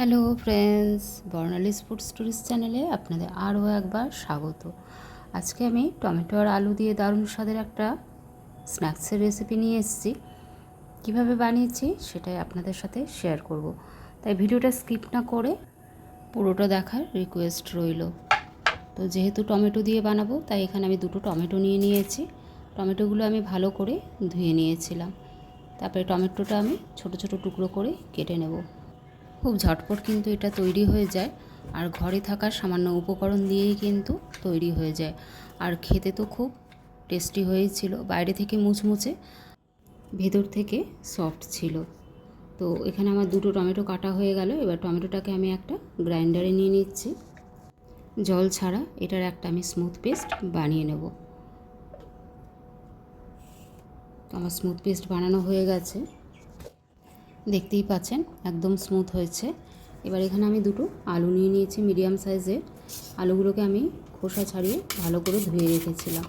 Hello friends Bornali's food stories চ্যানেলে আপনাদের আরও একবার স্বাগত। আজকে আমি টমেটো আর আলু দিয়ে দারুণ স্বাদের একটা স্ন্যাক্সের রেসিপি নিয়ে এসেছি। কীভাবে বানিয়েছি সেটাই আপনাদের সাথে শেয়ার করব। তাই ভিডিওটা স্কিপ না করে পুরোটা দেখার রিকোয়েস্ট রইল। তো যেহেতু টমেটো দিয়ে বানাবো, তাই এখানে আমি দুটো টমেটো নিয়ে নিয়েছি। টমেটোগুলো আমি ভালো করে ধুয়ে নিয়েছিলাম। তারপরে টমেটোটা আমি ছোট ছোট টুকরো করে কেটে নেব। খুব ঝটপট কিন্তু এটা তৈরি হয়ে যায়। আর ঘরে থাকা সামান্য উপকরণ দিয়েই কিন্তু তৈরি হয়ে যায়। আর খেতে তো খুব টেস্টি হয়েছিল বাইরে থেকে মুচমুচে ভেতর থেকে সফট ছিল। তো এখানে আমার দুটো টমেটো কাটা হয়ে গেল। এবার টমেটোটাকে আমি একটা গ্রাইন্ডারে নিয়ে নিচ্ছি। জল ছাড়া এটার একটা আমি স্মুথ পেস্ট বানিয়ে নেব। আমার স্মুথ পেস্ট বানানো হয়ে গেছে। দেখতেই পাচ্ছেন, একদম স্মুথ হয়েছে। এবার এখানে আমি দুটো আলু নিয়ে নিয়েছি মিডিয়াম সাইজের আলুগুলোকে আমি খোসা ছাড়িয়ে ভালো করে ধুয়ে রেখেছিলাম।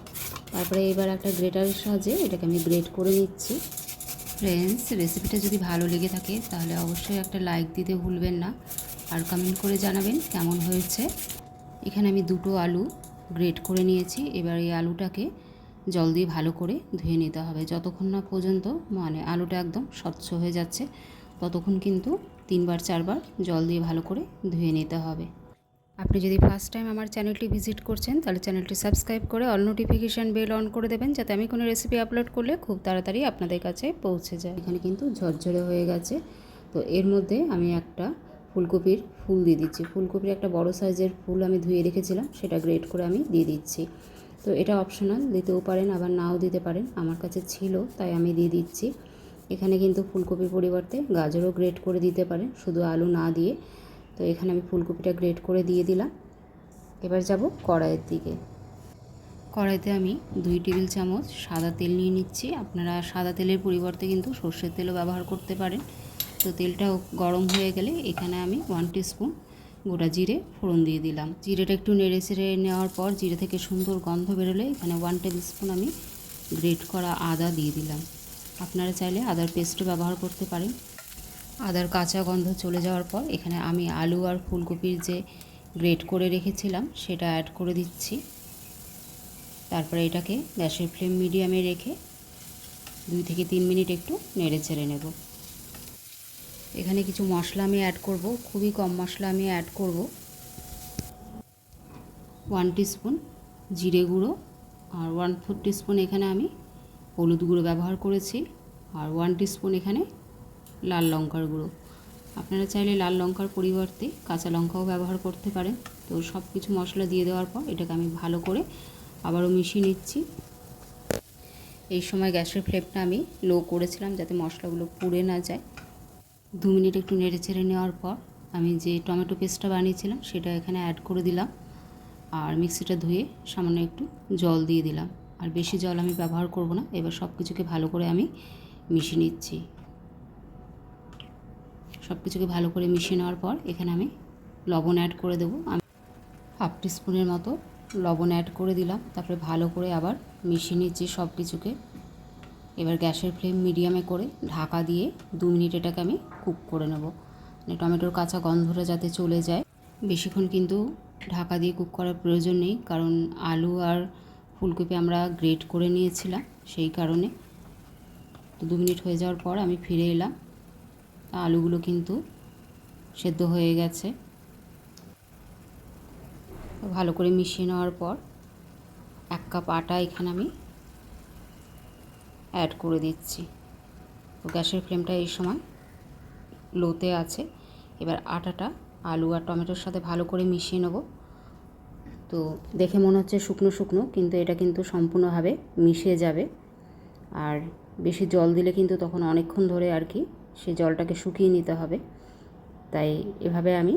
তারপরে এবার একটা গ্রেটারের সাহায্যে এটাকে আমি গ্রেট করে নিচ্ছি। ফ্রেন্ডস রেসিপিটা যদি ভালো লেগে থাকে, তাহলে অবশ্যই একটা লাইক দিতে ভুলবেন না। আর কমেন্ট করে জানাবেন কেমন হয়েছে। এখানে আমি দুটো আলু গ্রেট করে নিয়েছি। এবার এই আলুটাকে জল দিয়ে ভালো করে ধুয়ে নিতে হবে। যতক্ষণ না পর্যন্ত মানে আলুটা একদম স্বচ্ছ হয়ে যাচ্ছে, ততক্ষণ কিন্তু তিনবার, চারবার জল দিয়ে ভালো করে ধুয়ে নিতে হবে। আপনি যদি ফার্স্ট টাইম আমার চ্যানেলটি ভিজিট করছেন, তাহলে চ্যানেলটি সাবস্ক্রাইব করে অল নোটিফিকেশান বেল অন করে দেবেন, যাতে আমি কোনো রেসিপি আপলোড করলে খুব তাড়াতাড়ি আপনাদের কাছে পৌঁছে যায়। এখানে কিন্তু ঝরঝরে হয়ে গেছে। তো এর মধ্যে আমি একটা ফুলকপির ফুল দিয়ে দিচ্ছি। ফুলকপির একটা বড় সাইজের ফুল আমি ধুয়ে রেখেছিলাম, সেটা গ্রেট করে আমি দিয়ে দিচ্ছি। তো এটা অপশনাল দিতেও পারেন, আবার নাও দিতে পারেন। আমার কাছে ছিল, তাই আমি দিয়ে দিচ্ছি। এখানে কিন্তু ফুলকপির পরিবর্তে গাজরও গ্রেট করে দিতে পারেন, শুধু আলু না দিয়ে। তো এখানে আমি ফুলকপিটা গ্রেট করে দিয়ে দিলাম। এবার যাব কড়াইয়ের দিকে। কড়াইতে আমি দুই টেবিল চামচ সাদা তেল নিয়ে নিচ্ছি। আপনারা সাদা তেলের পরিবর্তে কিন্তু সর্ষের তেলও ব্যবহার করতে পারেন। তো তেলটা গরম হয়ে গেলে এখানে আমি ওয়ান স্পুন গোটা জিরে ফোড়ন দিয়ে দিলাম। জিরেটা একটু নেড়ে চেড়ে নেওয়ার পর জিরে থেকে সুন্দর গন্ধ বেরোলে এখানে ওয়ান টেবিল স্পুন আমি গ্রেট করা আদা দিয়ে দিলাম। আপনারা চাইলে আদার পেস্টও ব্যবহার করতে পারেন। আদার কাঁচা গন্ধ চলে যাওয়ার পর এখানে আমি আলু আর ফুলকপির যে গ্রেট করে রেখেছিলাম সেটা অ্যাড করে দিচ্ছি। তারপরে এটাকে গ্যাসের ফ্লেম মিডিয়ামে রেখে দুই থেকে তিন মিনিট একটু নেড়ে চেড়ে নেব। এখানে কিছু মশলা আমি অ্যাড করব, খুবই কম মশলা আমি অ্যাড করব। ওয়ান স্পুন জিরে গুঁড়ো আর ওয়ান ফোর স্পুন এখানে আমি হলুদ গুঁড়ো ব্যবহার করেছি আর ওয়ান স্পুন এখানে লাল লঙ্কার গুঁড়ো। আপনারা চাইলে লাল লঙ্কার পরিবর্তে কাঁচা লঙ্কাও ব্যবহার করতে পারেন। তো সব কিছু মশলা দিয়ে দেওয়ার পর এটাকে আমি ভালো করে আবারও মিশিয়ে নিচ্ছি। এই সময় গ্যাসের ফ্লেমটা আমি লো করেছিলাম যাতে মশলাগুলো পুড়ে না যায়। দু মিনিট একটু নেড়ে চেড়ে নেওয়ার পর আমি যে টমেটো পেস্টটা বানিয়েছিলাম সেটা এখানে অ্যাড করে দিলাম। আর মিক্সিটা ধুয়ে সামান্য একটু জল দিয়ে দিলাম। আর বেশি জল আমি ব্যবহার করব না, এবার সব কিছুকে ভালো করে আমি মিশিয়ে নিচ্ছি। সব কিছুকে ভালো করে মিশিয়ে নেওয়ার পর এখানে আমি লবণ অ্যাড করে দেবো। আমি হাফ টিস্পুনের মতো লবণ অ্যাড করে দিলাম। তারপরে ভালো করে আবার মিশিয়ে নিচ্ছি সব কিছুকে এবার গ্যাসের ফ্লেম মিডিয়ামে করে ঢাকা দিয়ে দু মিনিট এটাকে আমি কুক করে নেব। মানে টমেটোর কাঁচা গন্ধটা যাতে চলে যায়। বেশিক্ষণ কিন্তু ঢাকা দিয়ে কুক করার প্রয়োজন নেই, কারণ আলু আর ফুলকপি আমরা গ্রেট করে নিয়েছিলাম সেই কারণে। তো দু মিনিট হয়ে যাওয়ার পর আমি ফিরে এলাম। আলুগুলো কিন্তু সেদ্ধ হয়ে গেছে। ভালো করে মিশিয়ে নেওয়ার পর এক কাপ আটা এখানে আমি অ্যাড করে দিচ্ছি। তো গ্যাসের ফ্লেমটা এই সময় লোতে আছে। এবার আটাটা আলু আর টমেটোর সাথে ভালো করে মিশিয়ে নেব। তো দেখে মনে হচ্ছে শুকনো শুকনো, কিন্তু এটা কিন্তু সম্পূর্ণভাবে মিশে যাবে। আর বেশি জল দিলে কিন্তু তখন অনেকক্ষণ ধরে আর কি সেই জলটাকে শুকিয়ে নিতে হবে। তাই এভাবে আমি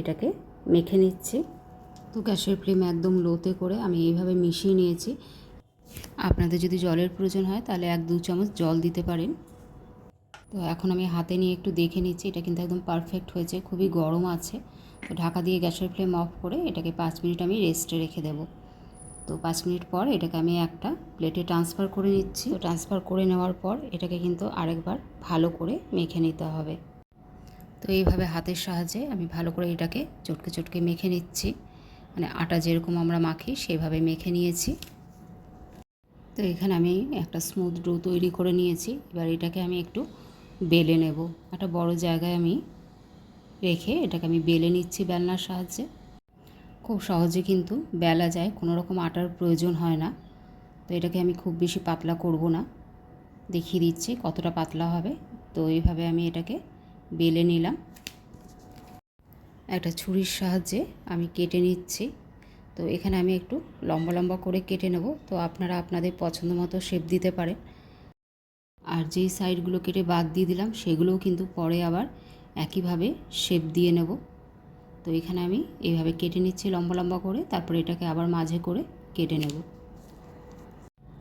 এটাকে মেখে নিচ্ছি। তো গ্যাসের ফ্লেম একদম লোতে করে আমি এইভাবে মিশিয়ে নিয়েছি। আপনাদের যদি জলের প্রয়োজন হয়, তাহলে এক দু চামচ জল দিতে পারেন। তো এখন আমি হাতে নিয়ে একটু দেখে নিচ্ছি, এটা কিন্তু একদম পারফেক্ট হয়েছে, খুবই গরম আছে। তো ঢাকা দিয়ে গ্যাসের ফ্লেম অফ করে এটাকে পাঁচ মিনিট আমি রেস্টে রেখে দেব। তো পাঁচ মিনিট পর এটাকে আমি একটা প্লেটে ট্রান্সফার করে নিচ্ছি। তো ট্রান্সফার করে নেওয়ার পর এটাকে কিন্তু আরেকবার ভালো করে মেখে নিতে হবে। তো এইভাবে হাতের সাহায্যে আমি ভালো করে এটাকে চটকে চটকে মেখে নিচ্ছি। মানে আটা যেরকম আমরা মাখি, সেভাবে মেখে নিয়েছি। তো এখানে আমি একটা স্মুথ ডো তৈরি করে নিয়েছি। এবার এটাকে আমি একটু বেলে নেব। একটা বড় জায়গায় আমি রেখে এটাকে আমি বেলে নিচ্ছি বেলনার সাহায্যে। খুব সহজে কিন্তু বেলা যায়, কোনো রকম আটার প্রয়োজন হয় না। তো এটাকে আমি খুব বেশি পাতলা করব না। দেখিয়ে দিচ্ছি কতটা পাতলা হবে। তো এইভাবে আমি এটাকে বেলে নিলাম। একটা ছুরির সাহায্যে আমি কেটে নিচ্ছি। তো এখানে আমি একটু লম্বা লম্বা করে কেটে নেব। তো আপনারা আপনাদের পছন্দ মতো শেপ দিতে পারেন। আর যেই সাইডগুলো কেটে বাদ দিয়ে দিলাম, সেগুলোও কিন্তু পরে আবার একইভাবে শেপ দিয়ে নেব। তো এখানে আমি এইভাবে কেটে নিচ্ছি লম্বা লম্বা করে, তারপরে এটাকে আবার মাঝে করে কেটে নেব।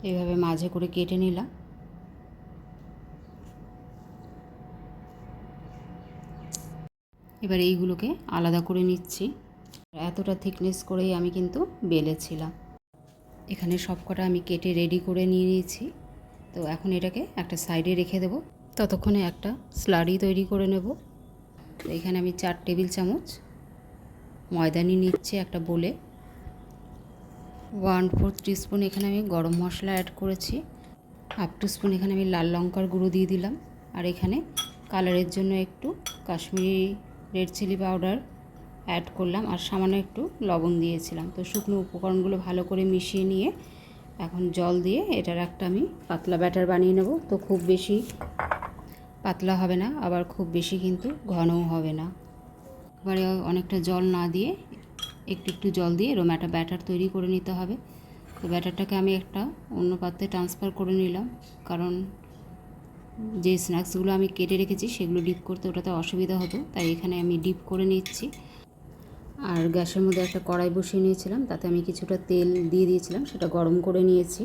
এইভাবে মাঝে করে কেটে নিলাম। এবার এইগুলোকে আলাদা করে নিচ্ছি। এতটা থিকনেস করেই আমি কিন্তু বেলেছিলাম। এখানে সব কটা আমি কেটে রেডি করে নিয়ে নিয়েছি। তো এখন এটাকে একটা সাইডে রেখে দেবো। ততক্ষণে একটা স্লারি তৈরি করে নেব। এখানে আমি চার টেবিল চামচ ময়দা নিয়ে নিচ্ছি একটা বলে ওয়ান ফোর্থ টিস্পুন এখানে আমি গরম মশলা অ্যাড করেছি। হাফ টু স্পুন এখানে আমি লাল লঙ্কার গুঁড়ো দিয়ে দিলাম। আর এখানে কালারের জন্য একটু Kashmiri red chilli powder add করলাম আর সামান্য একটু লবণ দিয়েছিলাম। তো শুকনো উপকরণগুলো ভালো করে মিশিয়ে নিয়ে এখন জল দিয়ে এটার একটা আমি পাতলা ব্যাটার বানিয়ে নেব। তো খুব বেশি পাতলা হবে না, আবার খুব বেশি কিন্তু ঘনও হবে না। এবারে অনেকটা জল না দিয়ে একটু একটু জল দিয়ে এরকম একটা ব্যাটার তৈরি করে নিতে হবে। তো ব্যাটারটাকে আমি একটা অন্য পাত্রে ট্রান্সফার করে নিলাম, কারণ যে স্ন্যাক্সগুলো আমি কেটে রেখেছি সেগুলো ডিপ করতে ওটাতে অসুবিধা হতো, তাই এখানে আমি ডিপ করে নিচ্ছি। আর গ্যাসের মধ্যে একটা কড়াই বসিয়ে নিয়েছিলাম, তাতে আমি কিছুটা তেল দিয়ে দিয়েছিলাম, সেটা গরম করে নিয়েছি।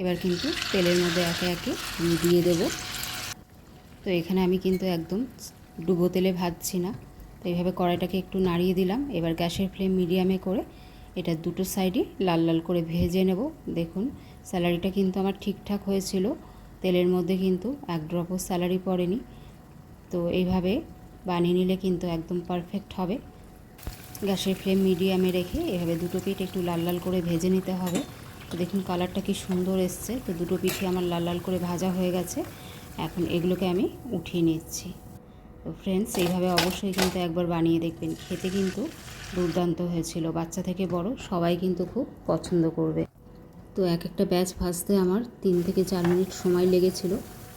এবার কিন্তু তেলের মধ্যে একে একে আমি দিয়ে দেব। তো এখানে আমি কিন্তু একদম ডুবো তেলে ভাজছি না, তো এইভাবে কড়াইটাকে একটু নাড়িয়ে দিলাম। এবার গ্যাসের ফ্লেম মিডিয়ামে করে এটা দুটো সাইডই লাল লাল করে ভেজে নেব। দেখুন, স্যালারিটা কিন্তু আমার ঠিকঠাক হয়েছিল, তেলের মধ্যে কিন্তু এক ড্রপও স্যালারি পড়েনি। তো এইভাবে বানিয়ে নিলে কিন্তু একদম পারফেক্ট হবে। গ্যাসের ফ্লেম মিডিয়ামে রেখে এভাবে দুটো পিঠ একটু লাল লাল করে ভেজে নিতে হবে। তো দেখুন কালারটা কি সুন্দর এসছে। তো দুটো পিঠে আমার লাল লাল করে ভাজা হয়ে গেছে। এখন এগুলোকে আমি উঠিয়ে নিচ্ছি। তো ফ্রেন্ডস এইভাবে অবশ্যই কিন্তু একবার বানিয়ে দেখবেন। খেতে কিন্তু দুর্দান্ত হয়েছিল। বাচ্চা থেকে বড় সবাই কিন্তু খুব পছন্দ করবে। তো এক একটা ব্যাচ ভাজতে আমার তিন থেকে চার মিনিট সময় লেগেছিল।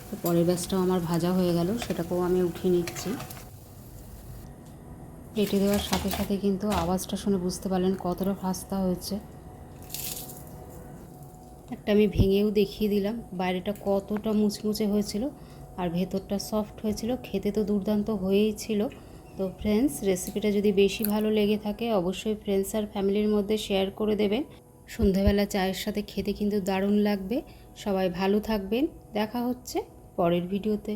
তো পরের ব্যাচটাও আমার ভাজা হয়ে গেল, সেটাকেও আমি উঠিয়ে নিচ্ছি। কেটে দেওয়ার সাথে সাথে কিন্তু আওয়াজটা শুনে বুঝতে পারলেন কতটা ফাস্তা হয়েছে। একটা আমি ভেঙেও দেখিয়ে দিলাম, বাইরেটা কতটা মুচমুচে হয়েছিল আর ভেতরটা সফট হয়েছিল, খেতে তো দুর্দান্ত হয়েই ছিল। তো ফ্রেন্ডস রেসিপিটা যদি বেশি ভালো লেগে থাকে, অবশ্যই ফ্রেন্ডস আর ফ্যামিলির মধ্যে শেয়ার করে দেবেন। সন্ধ্যাবেলা চায়ের সাথে খেতে কিন্তু দারুণ লাগবে। সবাই ভালো থাকবেন। দেখা হচ্ছে পরের ভিডিওতে